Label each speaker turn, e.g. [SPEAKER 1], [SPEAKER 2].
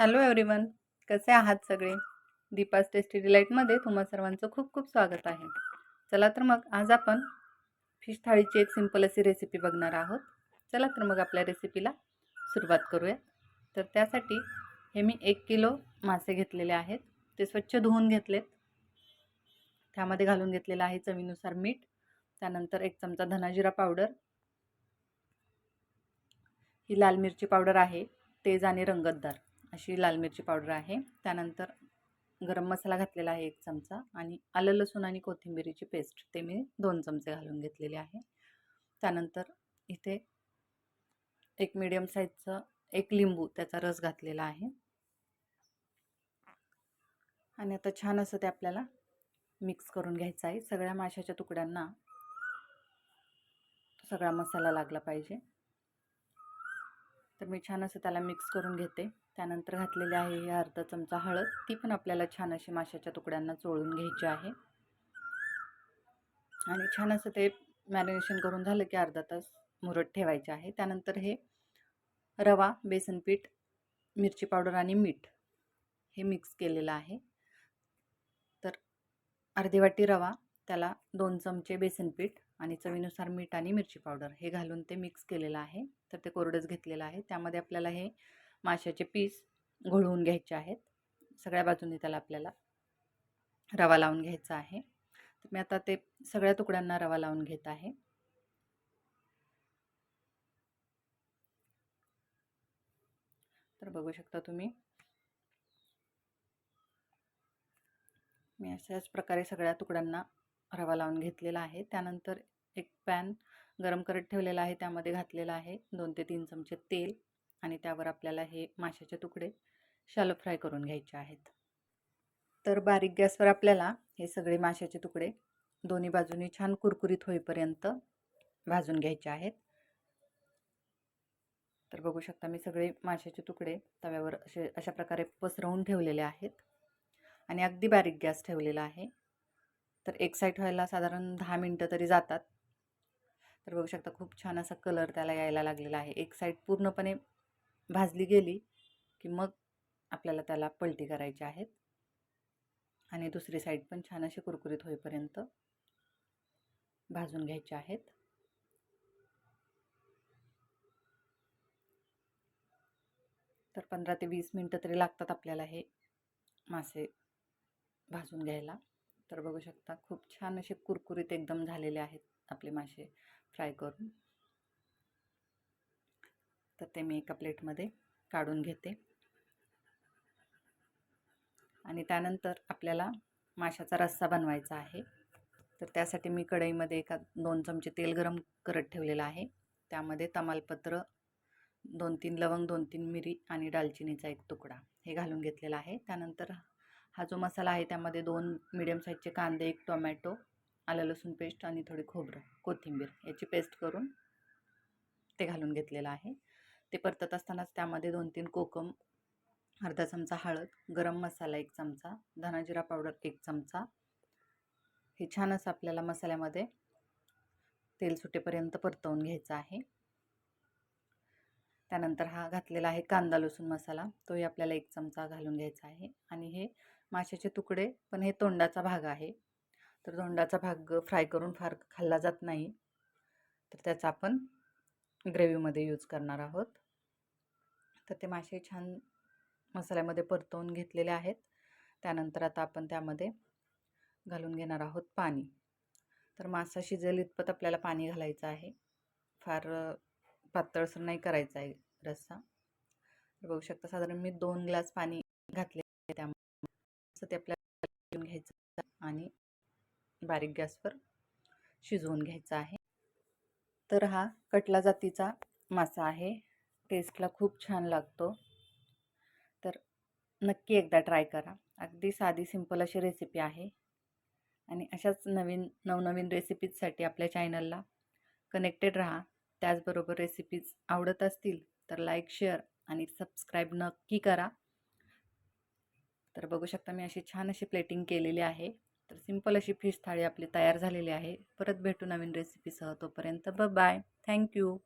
[SPEAKER 1] Hello everyone कसे आहात सगळे? दीपास टेस्टी डिलाईटमध्ये तुम्हा सर्वांचं खूप खूप स्वागत आहे. चला तर मग आज आपण फिश थाळीची एक सिंपल अशी रेसिपी बघणार आहोत. चला तर मग आपल्या रेसिपीला सुरुवात करूया. तर त्यासाठी हे मी एक किलो मासे घेतलेले आहेत. ते स्वच्छ धुवून घेतलेत. त्यामध्ये घालून घेतलेलं आहे चवीनुसार मीठ. त्यानंतर एक चमचा धनाजिरा पावडर ही लाल मिरची पावडर आहे. तेज आणि रंगतदार. अशी लाल मिरची पावडर आहे. त्यानंतर गरम मसाला घातलेला आहे एक चमचा आणि आलं लसूण आणि कोथिंबिरीची पेस्ट ते मी दोन चमचे घालून घेतलेले आहे. त्यानंतर इथे एक मीडियम साईजचं एक लिंबू त्याचा रस घातलेला आहे. आणि आता छान असं ते आपल्याला मिक्स करून घ्यायचं आहे. सगळ्या माशाच्या तुकड्यांना सगळा मसाला लागला पाहिजे. तर मी छान असं त्याला मिक्स करून घेते. त्यानंतर घातलेले आहे हे अर्धा चमचा हळद. ती पण आपल्याला छान अशी माशाच्या तुकड्यांना चोळून घ्यायची आहे. आणि छान असं ते मॅरिनेशन करून झालं की अर्धा तास मुरत ठेवायचे आहे. त्यानंतर हे रवा बेसन पीठ मिरची पावडर आणि मीठ हे मिक्स केलेलं आहे. तर अर्धी वाटी रवा त्याला दोन चमचे बेसन पीठ आणि चवीनुसार मीठ आणि मिरची पावडर हे घालून ते मिक्स केलेलं आहे. तर ते कोरडंच घेतलेलं आहे. त्यामध्ये आपल्याला हे माशाचे पीस घोळवून घ्यायचे आहेत. सगळ्या बाजूंनी त्याला आपल्याला रवा लावून घ्यायचा आहे. तर मी आता ते सगळ्या तुकड्यांना रवा लावून घेत आहे. तर बघू शकता तुम्ही. मी अशाच प्रकारे सगळ्या तुकड्यांना रवा लावून घेतलेला आहे. त्यानंतर एक पॅन गरम करत ठेवलेला आहे. त्यामध्ये घातलेला आहे दोन ते तीन चमचे तेल आणि त्यावर आपल्याला हे माशाचे तुकडे शालो फ्राय करून घ्यायचे आहेत. तर बारीक गॅसवर आपल्याला हे सगळे माशाचे तुकडे दोन्ही बाजूनी छान कुरकुरीत होईपर्यंत भाजून घ्यायचे आहेत. तर बघू शकता मी सगळे माशाचे तुकडे तव्यावर असे अशा प्रकारे पसरवून ठेवलेले आहेत आणि अगदी बारीक गॅस ठेवलेला आहे. तर एक साईड व्हायला साधारण दहा मिनटं तरी जातात. तर बघू शकता खूप छान असा कलर त्याला यायला लागलेला आहे. एक साईड पूर्णपणे भाजली गेली की मग आपल्याला त्याला पलटी करायची आहेत. आणि दुसरी साईड पण छान अशी कुरकुरीत होईपर्यंत भाजून घ्यायचे आहेत. तर पंधरा ते वीस मिनटं तरी लागतात आपल्याला हे मासे भाजून घ्यायला. तर बघू शकता खूप छान असे कुरकुरीत एकदम झालेले आहेत आपले मासे फ्राय करून. तर ते मी एका प्लेटमध्ये काढून घेते. आणि त्यानंतर आपल्याला माशाचा रस्सा बनवायचा आहे. तर त्यासाठी मी कढईमध्ये एका दोन चमचे तेल गरम करत ठेवलेलं आहे. त्यामध्ये तमालपत्र दोन तीन लवंग दोन तीन मिरी आणि दालचिनीचा एक तुकडा हे घालून घेतलेला आहे. त्यानंतर हा जो मसाला आहे त्यामध्ये दोन मिडियम साईजचे कांदे एक टोमॅटो आलं लसूण पेस्ट आणि थोडी खोबरं कोथिंबीर याची पेस्ट करून ते घालून घेतलेलं आहे. ते परतत असतानाच त्यामध्ये दोन तीन कोकम अर्धा चमचा हळद गरम मसाला एक चमचा धनाजिरा पावडर एक चमचा. हे छान असं आपल्याला मसाल्यामध्ये तेल सुटेपर्यंत परतवून घ्यायचं आहे. त्यानंतर हा घातलेला आहे कांदा लसूण मसाला. तोही आपल्याला एक चमचा घालून घ्यायचा आहे. आणि हे माशाचे तुकडे पण हे तोंडाचा भाग आहे. तर तोंडाचा भाग फ्राय करून फार खाल्ला जात नाही. तर त्याचा आपण ग्रेव्हीमध्ये यूज करणार आहोत. तर ते मासे छान मसाल्यामध्ये परतवून घेतलेले आहेत. त्यानंतर आता आपण त्यामध्ये घालून घेणार आहोत पाणी. तर मासा शिजेल इतपत आपल्याला पाणी घालायचं आहे. फार पातळसर नाही करायचा आहे रस्सा. बघू शकता साधारण मी दोन ग्लास पाणी घातले त्यामुळे असं ते आपल्याला घ्यायचं आणि बारीक गॅसवर शिजवून घ्यायचा आहे. तर हा कटला जातीचा मासा आहे. टेस्टला खूप छान लागतो. तर नक्की एकदा ट्राय करा. अगदी साधी सिंपल अशी रेसिपी आहे. आणि अशाच नवीन नवनवीन रेसिपीजसाठी आपल्या चॅनलला कनेक्टेड राहा. त्याचबरोबर रेसिपीज आवडत असतील तर लाईक शेअर आणि सबस्क्राईब नक्की करा. तर बघू शकता मी अशी छान अशी प्लेटिंग केलेली आहे. तर सिंपल अशी फिश थाळी आपली तयार झालेली आहे. परत भेटू नवीन रेसिपीसह तोपर्यंत ब बाय थँक्यू